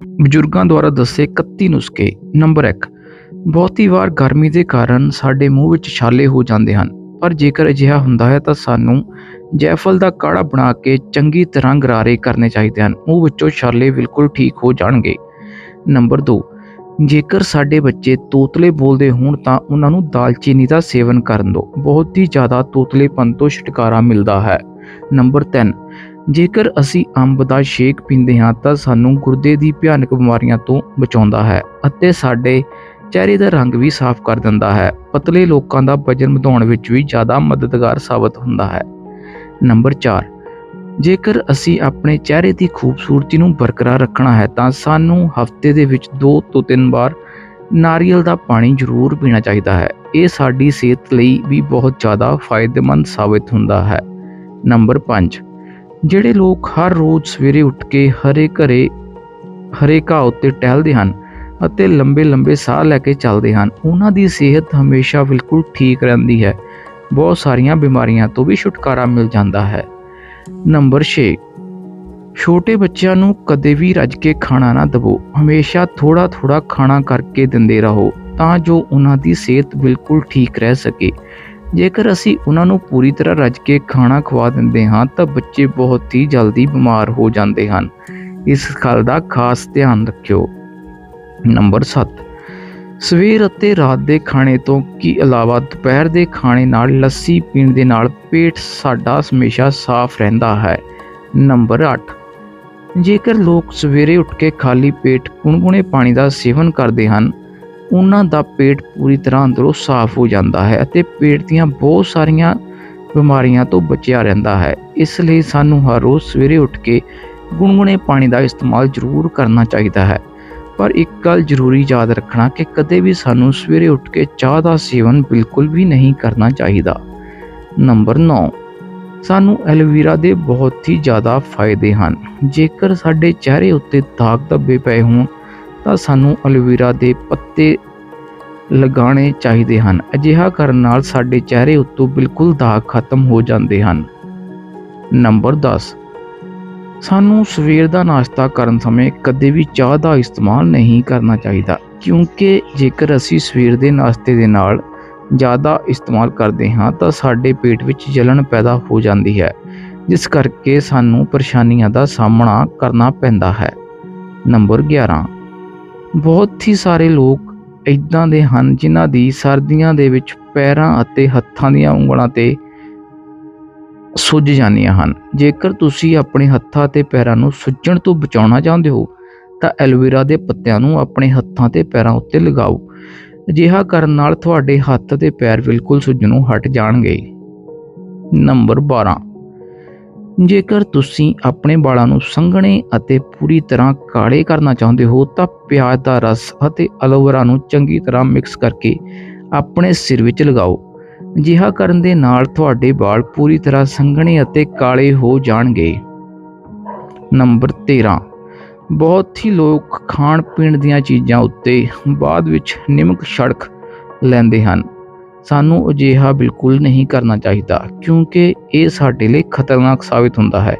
ਬਜ਼ੁਰਗਾਂ ਦੁਆਰਾ ਦੱਸੇ 31 ਨੁਸਖੇ, ਨੰਬਰ 1 ਬਹੁਤੀ ਵਾਰ ਗਰਮੀ ਦੇ ਕਾਰਨ ਸਾਡੇ ਮੂੰਹ ਵਿੱਚ ਛਾਲੇ ਹੋ ਜਾਂਦੇ ਹਨ, ਪਰ ਜੇਕਰ ਅਜਿਹਾ ਹੁੰਦਾ ਹੈ ਤਾਂ ਸਾਨੂੰ ਜੈਫਲ ਦਾ ਕਾੜਾ ਬਣਾ ਕੇ ਚੰਗੀ ਤਰ੍ਹਾਂ ਗਰਾਰੇ ਕਰਨੇ ਚਾਹੀਦੇ ਹਨ, ਮੂੰਹ ਵਿੱਚੋਂ ਛਾਲੇ ਬਿਲਕੁਲ ਠੀਕ ਹੋ ਜਾਣਗੇ। ਨੰਬਰ 2 ਜੇਕਰ ਸਾਡੇ ਬੱਚੇ ਤੋਤਲੇ ਬੋਲਦੇ ਹੋਣ ਤਾਂ ਉਹਨਾਂ ਨੂੰ ਦਾਲਚੀਨੀ ਦਾ ਸੇਵਨ ਕਰਨ ਦਿਓ ਬਹੁਤ ਹੀ ਜ਼ਿਆਦਾ ਤੋਤਲੇਪਨ ਤੋਂ ਛੁਟਕਾਰਾ ਮਿਲਦਾ ਹੈ। ਨੰਬਰ 3 ਜੇਕਰ ਅਸੀਂ ਅੰਬ ਦਾ ਸ਼ੇਕ ਪੀਂਦੇ ਹਾਂ ਤਾਂ ਸਾਨੂੰ ਗੁਰਦੇ ਦੀ ਭਿਆਨਕ ਬਿਮਾਰੀਆਂ ਤੋਂ ਬਚਾਉਂਦਾ ਹੈ ਅਤੇ ਸਾਡੇ ਚਿਹਰੇ ਦਾ ਰੰਗ ਵੀ ਸਾਫ਼ ਕਰ ਦਿੰਦਾ ਹੈ। ਪਤਲੇ ਲੋਕਾਂ ਦਾ ਵਜਨ ਵਧਾਉਣ ਵਿੱਚ ਵੀ ਜ਼ਿਆਦਾ ਮਦਦਗਾਰ ਸਾਬਤ ਹੁੰਦਾ ਹੈ। ਨੰਬਰ 4 ਜੇਕਰ ਅਸੀਂ ਆਪਣੇ ਚਿਹਰੇ ਦੀ ਖੂਬਸੂਰਤੀ ਨੂੰ ਬਰਕਰਾਰ ਰੱਖਣਾ ਹੈ ਤਾਂ ਸਾਨੂੰ ਹਫ਼ਤੇ ਦੇ ਵਿੱਚ 2 ਤੋਂ 3 ਵਾਰ ਨਾਰੀਅਲ ਦਾ ਪਾਣੀ ਜ਼ਰੂਰ ਪੀਣਾ ਚਾਹੀਦਾ ਹੈ। ਇਹ ਸਾਡੀ ਸਿਹਤ ਲਈ ਵੀ ਬਹੁਤ ਜ਼ਿਆਦਾ ਫਾਇਦੇਮੰਦ ਸਾਬਤ ਹੁੰਦਾ ਹੈ। ਨੰਬਰ 5 ਜਿਹੜੇ ਲੋਕ ਹਰ ਰੋਜ਼ ਸਵੇਰੇ ਉੱਠ ਕੇ ਹਰੇ ਘਰੇ, ਹਰੇ ਘਾਹ ਉੱਤੇ ਟਹਿਲਦੇ ਹਨ ਅਤੇ ਲੰਬੇ ਲੰਬੇ ਸਾਹ ਲੈ ਕੇ ਚੱਲਦੇ ਹਨ, ਉਹਨਾਂ ਦੀ ਸਿਹਤ ਹਮੇਸ਼ਾ ਬਿਲਕੁਲ ਠੀਕ ਰਹਿੰਦੀ ਹੈ। ਬਹੁਤ ਸਾਰੀਆਂ ਬਿਮਾਰੀਆਂ ਤੋਂ ਵੀ ਛੁਟਕਾਰਾ ਮਿਲ ਜਾਂਦਾ ਹੈ। ਨੰਬਰ 6 ਛੋਟੇ ਬੱਚਿਆਂ ਨੂੰ ਕਦੇ ਵੀ ਰੱਜ ਕੇ ਖਾਣਾ ਨਾ ਦਿਵੋ। ਹਮੇਸ਼ਾ ਥੋੜਾ ਥੋੜਾ ਖਾਣਾ ਕਰਕੇ ਦਿੰਦੇ ਰਹੋ ਤਾਂ ਜੋ ਉਹਨਾਂ ਦੀ ਸਿਹਤ ਬਿਲਕੁਲ ਠੀਕ ਰਹਿ ਸਕੇ। ਜੇਕਰ ਅਸੀਂ ਉਹਨਾਂ ਨੂੰ ਪੂਰੀ ਤਰ੍ਹਾਂ ਰੱਜ ਕੇ ਖਾਣਾ ਖਵਾ ਦਿੰਦੇ ਹਾਂ, ਤਾਂ ਬੱਚੇ ਬਹੁਤ ਹੀ ਜਲਦੀ ਬਿਮਾਰ ਹੋ ਜਾਂਦੇ ਹਨ। ਇਸ ਗੱਲ ਦਾ ਖਾਸ ਧਿਆਨ ਰੱਖਿਓ। ਨੰਬਰ 7 ਸਵੇਰ ਅਤੇ ਰਾਤ ਦੇ ਖਾਣੇ ਤੋਂ ਕੀ ਇਲਾਵਾ ਦੁਪਹਿਰ ਦੇ ਖਾਣੇ ਨਾਲ ਲੱਸੀ ਪੀਣ ਦੇ ਨਾਲ ਪੇਟ ਸਾਡਾ ਹਮੇਸ਼ਾ ਸਾਫ਼ ਰਹਿੰਦਾ ਹੈ। ਨੰਬਰ 8 ਜੇਕਰ ਲੋਕ ਸਵੇਰੇ ਉੱਠ ਕੇ ਖਾਲੀ ਪੇਟ ਗੁਣਗੁਣੇ ਪਾਣੀ ਦਾ ਸੇਵਨ ਕਰਦੇ ਹਨ ਉਹਨਾਂ ਦਾ ਪੇਟ ਪੂਰੀ ਤਰ੍ਹਾਂ ਅੰਦਰੋਂ ਸਾਫ਼ ਹੋ ਜਾਂਦਾ ਹੈ ਅਤੇ ਪੇਟ ਦੀਆਂ ਬਹੁਤ ਸਾਰੀਆਂ ਬਿਮਾਰੀਆਂ ਤੋਂ ਬਚਿਆ ਰਹਿੰਦਾ ਹੈ। ਇਸ ਲਈ ਸਾਨੂੰ ਹਰ ਰੋਜ਼ ਸਵੇਰੇ ਉੱਠ ਕੇ ਗੁਨਗੁਨੇ ਪਾਣੀ ਦਾ ਇਸਤੇਮਾਲ ਜ਼ਰੂਰ ਕਰਨਾ ਚਾਹੀਦਾ ਹੈ। ਪਰ ਇੱਕ ਗੱਲ ਜ਼ਰੂਰੀ ਯਾਦ ਰੱਖਣਾ ਕਿ ਕਦੇ ਵੀ ਸਾਨੂੰ ਸਵੇਰੇ ਉੱਠ ਕੇ ਚਾਹ ਦਾ ਸੇਵਨ ਬਿਲਕੁਲ ਵੀ ਨਹੀਂ ਕਰਨਾ ਚਾਹੀਦਾ। ਨੰਬਰ 9 ਸਾਨੂੰ ਐਲੋਵੇਰਾ ਦੇ ਬਹੁਤ ਹੀ ਜ਼ਿਆਦਾ ਫਾਇਦੇ ਹਨ। ਜੇਕਰ ਸਾਡੇ ਚਿਹਰੇ ਉੱਤੇ ਦਾਗ ਧੱਬੇ ਪਏ ਹੋਣ ਤਾਂ ਸਾਨੂੰ ਐਲੋਵੇਰਾ ਦੇ ਪੱਤੇ ਲਗਾਉਣੇ ਚਾਹੀਦੇ ਹਨ। ਅਜਿਹਾ ਕਰਨ ਨਾਲ ਸਾਡੇ ਚਿਹਰੇ ਉੱਤੋਂ ਬਿਲਕੁਲ ਦਾਗ ਖਤਮ ਹੋ ਜਾਂਦੇ ਹਨ। ਨੰਬਰ 10 ਸਾਨੂੰ ਸਵੇਰ ਦਾ ਨਾਸ਼ਤਾ ਕਰਨ ਸਮੇਂ ਕਦੇ ਵੀ ਚਾਹ ਦਾ ਇਸਤੇਮਾਲ ਨਹੀਂ ਕਰਨਾ ਚਾਹੀਦਾ, ਕਿਉਂਕਿ ਜੇਕਰ ਅਸੀਂ ਸਵੇਰ ਦੇ ਨਾਸ਼ਤੇ ਦੇ ਨਾਲ ਜ਼ਿਆਦਾ ਇਸਤੇਮਾਲ ਕਰਦੇ ਹਾਂ, ਤਾਂ ਸਾਡੇ ਪੇਟ ਵਿੱਚ ਜਲਨ ਪੈਦਾ ਹੋ ਜਾਂਦੀ ਹੈ, ਜਿਸ ਕਰਕੇ ਸਾਨੂੰ ਪਰੇਸ਼ਾਨੀਆਂ ਦਾ ਸਾਹਮਣਾ ਕਰਨਾ ਪੈਂਦਾ ਹੈ। ਨੰਬਰ 11 ਬਹੁਤ ਹੀ ਸਾਰੇ ਲੋਕ ਇਦਾਂ ਦੇ ਹਨ ਜਿਨ੍ਹਾਂ ਦੀ ਸਰਦੀਆਂ ਦੇ ਵਿੱਚ ਪੈਰਾਂ ਅਤੇ ਹੱਥਾਂ ਦੀਆਂ ਉਂਗਲਾਂ ਤੇ ਸੁੱਜ ਜਾਂਦੀਆਂ ਹਨ। ਜੇਕਰ ਤੁਸੀਂ ਆਪਣੇ ਹੱਥਾਂ ਤੇ ਪੈਰਾਂ ਨੂੰ ਸੁੱਜਣ ਤੋਂ ਬਚਾਉਣਾ ਚਾਹੁੰਦੇ ਹੋ, ਤਾਂ ਐਲੋਵੇਰਾ ਦੇ ਪੱਤਿਆਂ ਨੂੰ ਆਪਣੇ ਹੱਥਾਂ ਤੇ ਪੈਰਾਂ ਉੱਤੇ ਲਗਾਓ। ਅਜਿਹਾ ਕਰਨ ਨਾਲ ਤੁਹਾਡੇ ਹੱਥ ਤੇ ਪੈਰ ਬਿਲਕੁਲ ਸੁੱਜਣੋਂ ਹਟ ਜਾਣਗੇ। ਨੰਬਰ 12 ਜੇਕਰ ਤੁਸੀਂ ਆਪਣੇ ਵਾਲਾਂ ਨੂੰ ਸੰਘਣੇ ਅਤੇ ਪੂਰੀ ਤਰ੍ਹਾਂ ਕਾਲੇ ਕਰਨਾ ਚਾਹੁੰਦੇ ਹੋ, ਤਾਂ ਪਿਆਜ਼ ਦਾ ਰਸ ਅਤੇ ਐਲੋਵੇਰਾ ਨੂੰ ਚੰਗੀ ਤਰ੍ਹਾਂ ਮਿਕਸ ਕਰਕੇ ਆਪਣੇ ਸਿਰ ਵਿੱਚ ਲਗਾਓ। ਅਜਿਹਾ ਕਰਨ ਦੇ ਨਾਲ ਤੁਹਾਡੇ ਵਾਲ ਪੂਰੀ ਤਰ੍ਹਾਂ ਸੰਘਣੇ ਅਤੇ ਕਾਲੇ ਹੋ ਜਾਣਗੇ। ਨੰਬਰ 13 ਬਹੁਤ ਹੀ ਲੋਕ ਖਾਣ ਪੀਣ ਦੀਆਂ ਚੀਜ਼ਾਂ ਉੱਤੇ ਬਾਅਦ ਵਿੱਚ ਨਿਮਕ ਛੜਕ ਲੈਂਦੇ ਹਨ। ਸਾਨੂੰ ਅਜਿਹਾ ਬਿਲਕੁਲ ਨਹੀਂ ਕਰਨਾ ਚਾਹੀਦਾ, ਕਿਉਂਕਿ ਇਹ ਸਾਡੇ ਲਈ ਖਤਰਨਾਕ ਸਾਬਿਤ ਹੁੰਦਾ ਹੈ।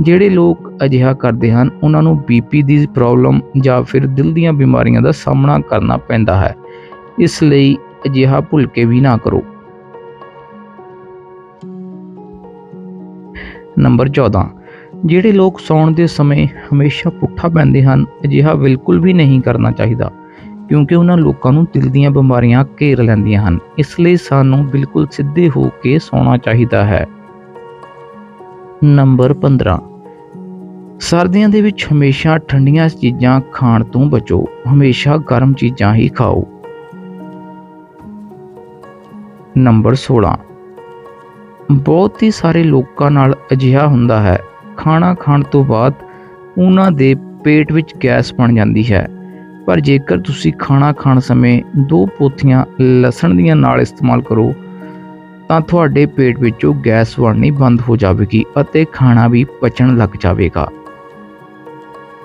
ਜਿਹੜੇ ਲੋਕ ਅਜਿਹਾ ਕਰਦੇ ਹਨ, ਉਹਨਾਂ ਨੂੰ ਬੀਪੀ ਦੀ ਪ੍ਰੋਬਲਮ ਜਾਂ ਫਿਰ ਦਿਲ ਦੀਆਂ ਬਿਮਾਰੀਆਂ ਦਾ ਸਾਹਮਣਾ ਕਰਨਾ ਪੈਂਦਾ ਹੈ। ਇਸ ਲਈ ਅਜਿਹਾ ਭੁੱਲ ਕੇ ਵੀ ਨਾ ਕਰੋ। ਨੰਬਰ 14 ਜਿਹੜੇ ਲੋਕ ਸੌਣ ਦੇ ਸਮੇਂ ਹਮੇਸ਼ਾ ਪੁੱਠਾ ਪੈਂਦੇ ਹਨ, ਅਜਿਹਾ ਬਿਲਕੁਲ ਵੀ ਨਹੀਂ ਕਰਨਾ ਚਾਹੀਦਾ। ਕਿਉਂਕਿ ਉਹਨਾਂ ਲੋਕਾਂ ਨੂੰ ਦਿਲ ਦੀਆਂ ਬਿਮਾਰੀਆਂ ਘੇਰ ਲੈਂਦੀਆਂ ਹਨ। ਇਸ ਲਈ ਸਾਨੂੰ ਬਿਲਕੁਲ ਸਿੱਧੇ ਹੋ ਕੇ ਸੌਣਾ ਚਾਹੀਦਾ ਹੈ। ਨੰਬਰ 15 ਸਰਦੀਆਂ ਦੇ ਵਿੱਚ ਹਮੇਸ਼ਾ ਠੰਡੀਆਂ ਚੀਜ਼ਾਂ ਖਾਣ ਤੋਂ ਬਚੋ। ਹਮੇਸ਼ਾ ਗਰਮ ਚੀਜ਼ਾਂ ਹੀ ਖਾਓ। ਨੰਬਰ 16 ਬਹੁਤ ਹੀ ਸਾਰੇ ਲੋਕਾਂ ਨਾਲ ਅਜਿਹਾ ਹੁੰਦਾ ਹੈ। ਖਾਣਾ ਖਾਣ ਤੋਂ ਬਾਅਦ ਉਹਨਾਂ ਦੇ ਪੇਟ ਵਿੱਚ ਗੈਸ ਬਣ ਜਾਂਦੀ ਹੈ। ਪਰ ਜੇਕਰ ਤੁਸੀਂ ਖਾਣਾ ਖਾਣ ਸਮੇਂ ਦੋ ਪੋਥੀਆਂ ਲਸਣ ਦੀਆਂ ਨਾਲ ਇਸਤੇਮਾਲ ਕਰੋ, ਤਾਂ ਤੁਹਾਡੇ ਪੇਟ ਵਿੱਚੋਂ ਗੈਸ ਵੜਨੀ ਬੰਦ ਹੋ ਜਾਵੇਗੀ ਅਤੇ ਖਾਣਾ ਵੀ ਪਚਣ ਲੱਗ ਜਾਵੇਗਾ।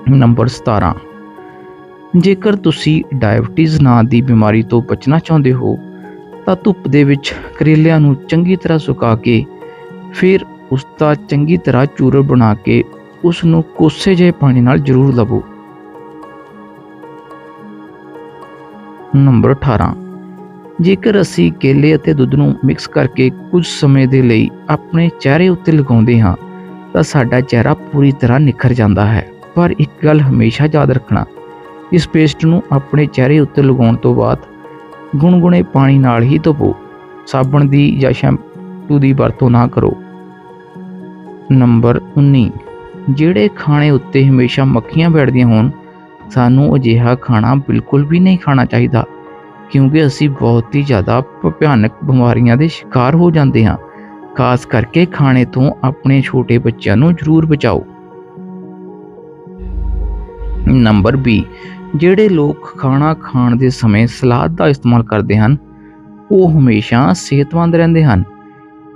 ਨੰਬਰ 17 ਜੇਕਰ ਤੁਸੀਂ ਡਾਇਬਟੀਜ਼ ਨਾਂ ਦੀ ਬਿਮਾਰੀ ਤੋਂ ਬਚਣਾ ਚਾਹੁੰਦੇ ਹੋ, ਤਾਂ ਧੁੱਪ ਦੇ ਵਿੱਚ ਕਰੇਲਿਆਂ ਨੂੰ ਚੰਗੀ ਤਰ੍ਹਾਂ ਸੁਕਾ ਕੇ, ਫਿਰ ਉਸ ਦਾ ਚੰਗੀ ਤਰ੍ਹਾਂ ਚੂਰਨ ਬਣਾ ਕੇ ਉਸ ਨੂੰ ਕੋਸੇ ਜਿਹੇ ਪਾਣੀ ਨਾਲ ਜ਼ਰੂਰ ਲਵੋ। ਨੰਬਰ 18 ਜੇਕਰ ਅਸੀਂ ਕੇਲੇ ਅਤੇ ਦੁੱਧ ਨੂੰ ਮਿਕਸ ਕਰਕੇ ਕੁਝ ਸਮੇਂ ਦੇ ਲਈ ਆਪਣੇ ਚਿਹਰੇ ਉੱਤੇ ਲਗਾਉਂਦੇ ਹਾਂ, ਤਾਂ ਸਾਡਾ ਚਿਹਰਾ ਪੂਰੀ ਤਰ੍ਹਾਂ ਨਿਖਰ ਜਾਂਦਾ ਹੈ। ਪਰ ਇੱਕ ਗੱਲ ਹਮੇਸ਼ਾ ਯਾਦ ਰੱਖਣਾ, ਇਸ ਪੇਸਟ ਨੂੰ ਆਪਣੇ ਚਿਹਰੇ ਉੱਤੇ ਲਗਾਉਣ ਤੋਂ ਬਾਅਦ ਗੁਨਗੁਨੇ ਪਾਣੀ ਨਾਲ ਹੀ ਧੋਵੋ। ਸਾਬਣ ਦੀ ਜਾਂ ਸ਼ੈਂਪੂ ਦੀ ਵਰਤੋਂ ਨਾ ਕਰੋ। ਨੰਬਰ 19 ਜਿਹੜੇ ਖਾਣੇ ਉੱਤੇ ਹਮੇਸ਼ਾ ਮੱਖੀਆਂ ਬੈਠਦੀਆਂ ਹੋਣ ਸਾਨੂੰ ਅਜਿਹਾ ਖਾਣਾ ਬਿਲਕੁਲ ਵੀ ਨਹੀਂ ਖਾਣਾ ਚਾਹੀਦਾ, ਕਿਉਂਕਿ ਅਸੀਂ ਬਹੁਤ ਹੀ ਜ਼ਿਆਦਾ ਭਿਆਨਕ ਬਿਮਾਰੀਆਂ ਦੇ ਸ਼ਿਕਾਰ ਹੋ ਜਾਂਦੇ ਹਾਂ। ਖਾਸ ਕਰਕੇ ਖਾਣੇ ਤੋਂ ਆਪਣੇ ਛੋਟੇ ਬੱਚਿਆਂ ਨੂੰ ਜ਼ਰੂਰ ਬਚਾਓ। ਨੰਬਰ 20 ਜਿਹੜੇ ਲੋਕ ਖਾਣਾ ਖਾਣ ਦੇ ਸਮੇਂ ਸਲਾਦ ਦਾ ਇਸਤੇਮਾਲ ਕਰਦੇ ਹਨ, ਉਹ ਹਮੇਸ਼ਾ ਸਿਹਤਮੰਦ ਰਹਿੰਦੇ ਹਨ।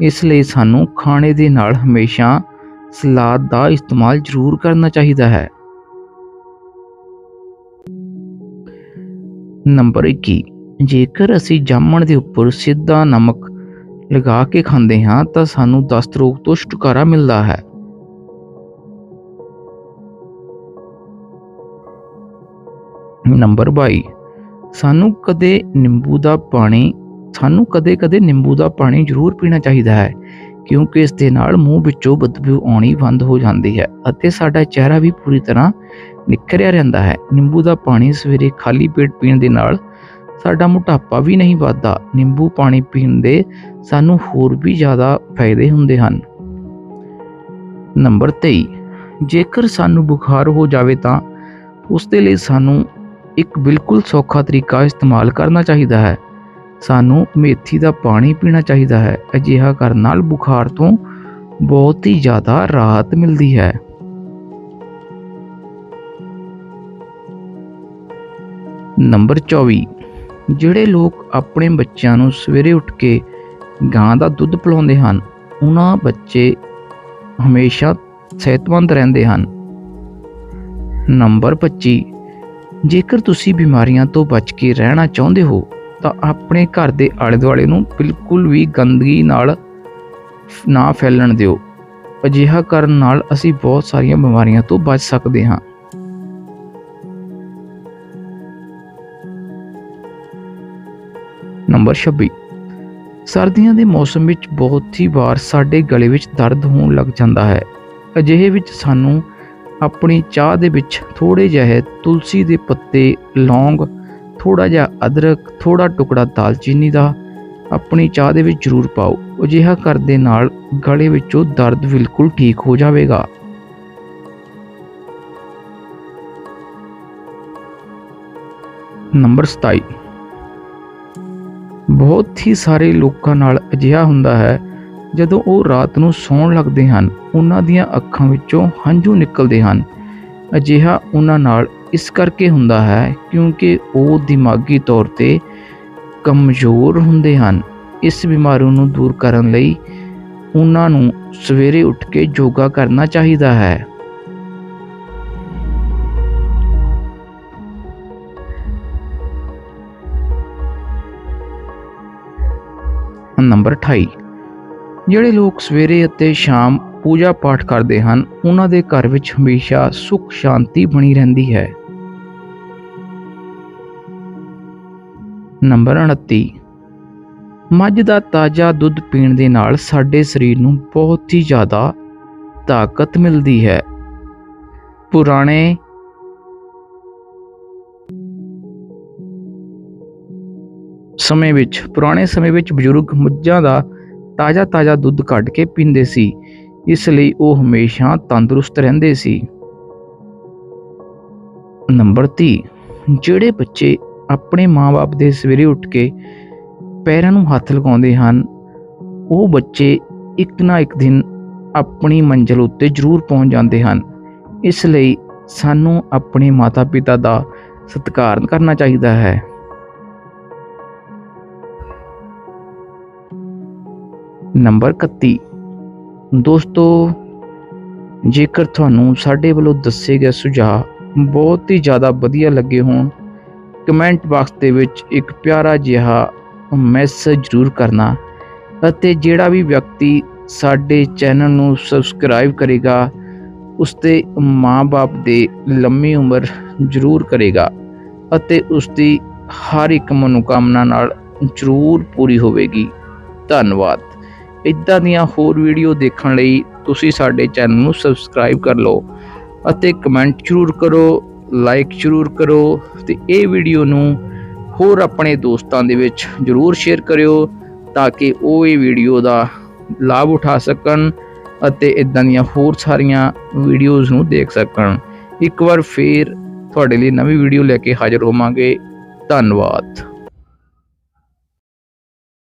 ਇਸ ਲਈ ਸਾਨੂੰ ਖਾਣੇ ਦੇ ਨਾਲ ਹਮੇਸ਼ਾ ਸਲਾਦ ਦਾ ਇਸਤੇਮਾਲ ਜ਼ਰੂਰ ਕਰਨਾ ਚਾਹੀਦਾ ਹੈ। ਨੰਬਰ 21 ਜੇਕਰ ਅਸੀਂ ਜਾਮਣ ਦੇ ਉੱਪਰ ਸਿੱਧਾ ਨਮਕ ਲਗਾ ਕੇ ਖਾਂਦੇ ਹਾਂ, ਤਾਂ ਸਾਨੂੰ ਦਸਤ ਰੋਗ ਤੋਂ ਛੁਟਕਾਰਾ ਮਿਲਦਾ ਹੈ। ਨੰਬਰ 22 ਸਾਨੂੰ ਕਦੇ ਨਿੰਬੂ ਦਾ ਪਾਣੀ, ਸਾਨੂੰ ਕਦੇ-ਕਦੇ ਨਿੰਬੂ ਦਾ ਪਾਣੀ ਜ਼ਰੂਰ ਪੀਣਾ ਚਾਹੀਦਾ ਹੈ। ਕਿਉਂਕਿ ਇਸ ਦੇ ਨਾਲ ਮੂੰਹ ਵਿੱਚੋਂ ਬਦਬੂ ਆਉਣੀ ਬੰਦ ਹੋ ਜਾਂਦੀ ਹੈ ਅਤੇ ਸਾਡਾ ਚਿਹਰਾ ਵੀ ਪੂਰੀ ਤਰ੍ਹਾਂ ਨਿਖਰਿਆ ਰਹਿੰਦਾ ਹੈ। ਨਿੰਬੂ ਦਾ ਪਾਣੀ ਸਵੇਰੇ ਖਾਲੀ ਪੇਟ ਪੀਣ ਦੇ ਨਾਲ ਸਾਡਾ ਮੋਟਾਪਾ ਵੀ ਨਹੀਂ ਵੱਧਦਾ। ਨਿੰਬੂ ਪਾਣੀ ਪੀਣ ਦੇ ਸਾਨੂੰ ਹੋਰ ਵੀ ਜ਼ਿਆਦਾ ਫਾਇਦੇ ਹੁੰਦੇ ਹਨ। ਨੰਬਰ 23 ਜੇਕਰ ਸਾਨੂੰ ਬੁਖਾਰ ਹੋ ਜਾਵੇ ਤਾਂ ਉਸ ਦੇ ਲਈ ਸਾਨੂੰ ਇੱਕ ਬਿਲਕੁਲ ਸੌਖਾ ਤਰੀਕਾ ਇਸਤੇਮਾਲ ਕਰਨਾ ਚਾਹੀਦਾ ਹੈ। ਸਾਨੂੰ ਮੇਥੀ ਦਾ ਪਾਣੀ ਪੀਣਾ ਚਾਹੀਦਾ ਹੈ। ਅਜਿਹਾ ਕਰਨ ਨਾਲ ਬੁਖਾਰ ਤੋਂ ਬਹੁਤ ਹੀ ਜ਼ਿਆਦਾ ਰਾਹਤ ਮਿਲਦੀ ਹੈ। ਨੰਬਰ 24 ਜਿਹੜੇ ਲੋਕ ਆਪਣੇ ਬੱਚਿਆਂ ਨੂੰ ਸਵੇਰੇ ਉੱਠ ਕੇ ਗਾਂ ਦਾ ਦੁੱਧ ਪਿਲਾਉਂਦੇ ਹਨ, ਉਹਨਾਂ ਬੱਚੇ ਹਮੇਸ਼ਾ ਸਿਹਤਮੰਦ ਰਹਿੰਦੇ ਹਨ। ਨੰਬਰ 25 ਜੇਕਰ ਤੁਸੀਂ ਬਿਮਾਰੀਆਂ ਤੋਂ ਬਚ ਕੇ ਰਹਿਣਾ ਚਾਹੁੰਦੇ ਹੋ ਤਾਂ ਆਪਣੇ ਘਰ ਦੇ ਆਲੇ ਦੁਆਲੇ ਨੂੰ ਬਿਲਕੁਲ ਵੀ ਗੰਦਗੀ ਨਾਲ ਨਾ ਫੈਲਣ ਦਿਓ। ਅਜਿਹਾ ਕਰਨ ਨਾਲ ਅਸੀਂ ਬਹੁਤ ਸਾਰੀਆਂ ਬਿਮਾਰੀਆਂ ਤੋਂ ਬਚ ਸਕਦੇ ਹਾਂ। ਨੰਬਰ 26 ਸਰਦੀਆਂ ਦੇ ਮੌਸਮ ਵਿੱਚ ਬਹੁਤ ਹੀ ਵਾਰ ਸਾਡੇ ਗਲੇ ਵਿੱਚ ਦਰਦ ਹੋਣ ਲੱਗ ਜਾਂਦਾ ਹੈ। ਅਜਿਹੇ ਵਿੱਚ ਸਾਨੂੰ ਆਪਣੀ ਚਾਹ ਦੇ ਵਿੱਚ ਥੋੜੇ ਜਿਹੇ ਤੁਲਸੀ ਦੇ ਪੱਤੇ, ਲੌਂਗ ਥੋੜਾ ਜਿਹਾ ਅਦਰਕ ਥੋੜਾ ਟੁਕੜਾ ਦਾਲਚੀਨੀ ਦਾ ਆਪਣੀ ਚਾਹ ਦੇ ਵਿੱਚ ਜ਼ਰੂਰ ਪਾਓ। ਅਜਿਹਾ ਕਰਦੇ ਨਾਲ ਗਲੇ ਵਿੱਚੋਂ ਦਰਦ ਬਿਲਕੁਲ ਠੀਕ ਹੋ ਜਾਵੇਗਾ। ਨੰਬਰ 27 ਬਹੁਤ ਹੀ ਸਾਰੇ ਲੋਕਾਂ ਨਾਲ ਅਜਿਹਾ ਹੁੰਦਾ ਹੈ, ਜਦੋਂ ਉਹ ਰਾਤ ਨੂੰ ਸੌਣ ਲੱਗਦੇ ਹਨ, ਉਹਨਾਂ ਦੀਆਂ ਅੱਖਾਂ ਵਿੱਚੋਂ ਹੰਝੂ ਨਿਕਲਦੇ ਹਨ। ਅਜਿਹਾ ਉਹਨਾਂ ਨਾਲ ਇਸ ਕਰਕੇ ਹੁੰਦਾ ਹੈ ਕਿਉਂਕਿ ਉਹ ਦਿਮਾਗੀ ਤੌਰ ਤੇ ਕਮਜ਼ੋਰ ਹੁੰਦੇ ਹਨ। ਇਸ ਬਿਮਾਰੀ ਨੂੰ ਦੂਰ ਕਰਨ ਲਈ ਉਹਨਾਂ ਨੂੰ ਸਵੇਰੇ ਉੱਠ ਕੇ ਯੋਗਾ ਕਰਨਾ ਚਾਹੀਦਾ ਹੈ। ਨੰਬਰ 28 ਜਿਹੜੇ ਲੋਕ ਸਵੇਰੇ ਅਤੇ ਸ਼ਾਮ ਪੂਜਾ ਪਾਠ ਕਰਦੇ ਹਨ, ਉਹਨਾਂ ਦੇ ਘਰ ਵਿੱਚ ਹਮੇਸ਼ਾ ਸੁੱਖ ਸ਼ਾਂਤੀ ਬਣੀ ਰਹਿੰਦੀ ਹੈ। ਨੰਬਰ 29 ਮੱਝ ਦਾ ਤਾਜ਼ਾ ਦੁੱਧ ਪੀਣ ਦੇ ਨਾਲ ਸਾਡੇ ਸਰੀਰ ਨੂੰ ਬਹੁਤ ਹੀ ਜ਼ਿਆਦਾ ਤਾਕਤ ਮਿਲਦੀ ਹੈ। ਪੁਰਾਣੇ ਸਮੇਂ ਵਿੱਚ, ਪੁਰਾਣੇ ਸਮੇਂ ਵਿੱਚ ਬਜ਼ੁਰਗ ਮੱਝਾਂ ਦਾ ਤਾਜ਼ਾ ਤਾਜ਼ਾ ਦੁੱਧ ਕੱਢ ਕੇ ਪੀਂਦੇ ਸੀ, ਇਸ ਲਈ ਉਹ ਹਮੇਸ਼ਾ ਤੰਦਰੁਸਤ ਰਹਿੰਦੇ ਸੀ। ਨੰਬਰ 30 ਜਿਹੜੇ ਬੱਚੇ ਆਪਣੇ ਮਾਪੇ ਦੇ ਸਵੇਰੇ ਉੱਠ ਕੇ ਪੈਰਾਂ ਨੂੰ ਹੱਥ ਲਗਾਉਂਦੇ ਹਨ, ਉਹ ਬੱਚੇ ਇੱਕ ਨਾ ਇੱਕ ਦਿਨ ਆਪਣੀ ਮੰਜ਼ਿਲ ਉੱਤੇ ਜ਼ਰੂਰ ਪਹੁੰਚ ਜਾਂਦੇ ਹਨ। ਇਸ ਲਈ ਸਾਨੂੰ ਆਪਣੇ ਮਾਤਾ-ਪਿਤਾ ਦਾ ਸਤਿਕਾਰ ਕਰਨਾ ਚਾਹੀਦਾ ਹੈ। ਨੰਬਰ 31 ਦੋਸਤੋ, ਜੇਕਰ ਤੁਹਾਨੂੰ ਸਾਡੇ ਵੱਲੋਂ ਦੱਸੇ ਗਏ ਸੁਝਾਅ ਬਹੁਤ ਹੀ ਜ਼ਿਆਦਾ ਵਧੀਆ ਲੱਗੇ ਹੋਣ ਕਮੈਂਟ ਬਾਕਸ ਦੇ ਵਿੱਚ ਇੱਕ ਪਿਆਰਾ ਜਿਹਾ ਮੈਸੇਜ ਜ਼ਰੂਰ ਕਰਨਾ ਅਤੇ ਜਿਹੜਾ ਵੀ ਵਿਅਕਤੀ ਸਾਡੇ ਚੈਨਲ ਨੂੰ ਸਬਸਕ੍ਰਾਈਬ ਕਰੇਗਾ ਉਸ ਦੇ ਮਾਂ-ਬਾਪ ਦੇ ਲੰਮੀ ਉਮਰ ਜ਼ਰੂਰ ਕਰੇਗਾ ਅਤੇ ਉਸ ਦੀ ਹਰ ਇੱਕ ਮਨੋਕਾਮਨਾ ਨਾਲ ਜ਼ਰੂਰ ਪੂਰੀ ਹੋਵੇਗੀ। ਧੰਨਵਾਦ। ਇਦਾਂ ਦੀਆਂ ਹੋਰ ਵੀਡੀਓ ਦੇਖਣ ਲਈ ਤੁਸੀਂ ਸਾਡੇ ਚੈਨਲ ਨੂੰ ਸਬਸਕ੍ਰਾਈਬ ਕਰ ਲਓ ਅਤੇ ਕਮੈਂਟ ਜ਼ਰੂਰ ਕਰੋ। ਲਾਈਕ ਜ਼ਰੂਰ ਕਰੋ ਤੇ ਇਹ ਵੀਡੀਓ ਨੂੰ ਹੋਰ ਆਪਣੇ ਦੋਸਤਾਂ ਦੇ ਵਿੱਚ ਜ਼ਰੂਰ ਸ਼ੇਅਰ ਕਰਿਓ ਤਾਂ ਕਿ ਉਹ ਇਹ ਵੀਡੀਓ ਦਾ ਲਾਭ ਉਠਾ ਸਕਣ ਅਤੇ ਇਦਾਂ ਦੀਆਂ ਹੋਰ ਸਾਰੀਆਂ ਵੀਡੀਓਜ਼ ਨੂੰ ਦੇਖ ਸਕਣ। ਇੱਕ ਵਾਰ ਫੇਰ ਤੁਹਾਡੇ ਲਈ ਨਵੀਂ ਵੀਡੀਓ ਲੈ ਕੇ ਹਾਜ਼ਰ ਹੋਵਾਂਗੇ। ਧੰਨਵਾਦ।